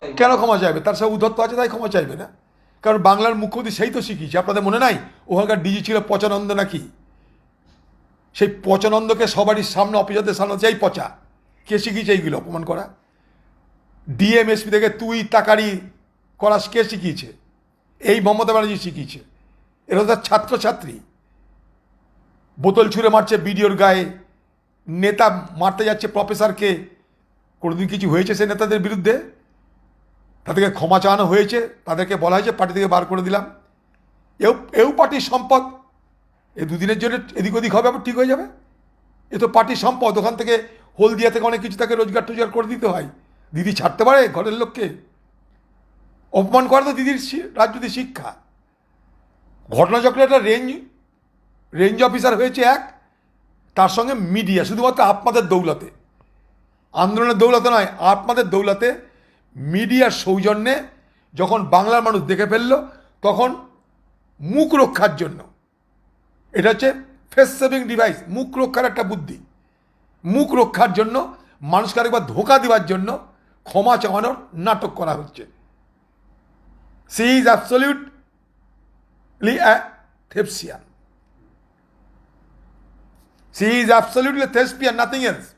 কেন ক্ষমা চাইবে? তার সব উদ্ধত্ত আছে, তাই ক্ষমা চাইবে না। কারণ বাংলার মুখ্যমন্ত্রী সেই তো শিখিয়েছে। আপনাদের মনে নাই? ওখানকার ডিজি ছিল পচানন্দ নাকি? সেই পচানন্দকে সবারই সামনে, অফিসারদের সামনে চাই পচা। কে শিখিয়েছে এইগুলো অপমান করা? ডিএমএসপি থেকে তুই তাকারি করা কে শিখিয়েছে? এই মমতা ব্যানার্জি শিখিয়েছে। এরা তার ছাত্রছাত্রী। বোতল ছুঁড়ে মারছে বিডিওর গায়ে। নেতা মারতে যাচ্ছে প্রফেসরকে কোনোদিন কিছু হয়েছে সে নেতাদের বিরুদ্ধে? তাদেরকে ক্ষমা চাওয়ানো হয়েছে, তাদেরকে বলা হয়েছে, পার্টি থেকে বার করে দিলাম। এও এও পার্টির সম্পদ। এ দুদিনের জন্য এদিক ওদিক হবে, আবার ঠিক হয়ে যাবে। এ তো পার্টির সম্পদ, ওখান থেকে হলদিয়া থেকে অনেক কিছু তাকে রোজগার টোজগার করে দিতে হয়। দিদি ছাড়তে পারে ঘরের লোককে। অপমান করা তো দিদির রাজনীতি শিক্ষা। ঘটনাচক্রে একটা রেঞ্জ রেঞ্জ অফিসার হয়েছে এক, তার সঙ্গে মিডিয়া, শুধুমাত্র আপনাদের দৌলতে। আন্দোলনের দৌলতে নয়, আপনাদের দৌলতে মিডিয়ার সৌজন্যে যখন বাংলার মানুষ দেখে ফেলল, তখন মুখ রক্ষার জন্য। এটা হচ্ছে ফেস সেভিং ডিভাইস মুখ রক্ষার একটা বুদ্ধি। মুখ রক্ষার জন্য, মানুষকে আরেকবার ধোকা দেওয়ার জন্য ক্ষমা চাওয়ানোর নাটক করা হচ্ছে। She is absolutely a thespian she is absolutely thespian nothing else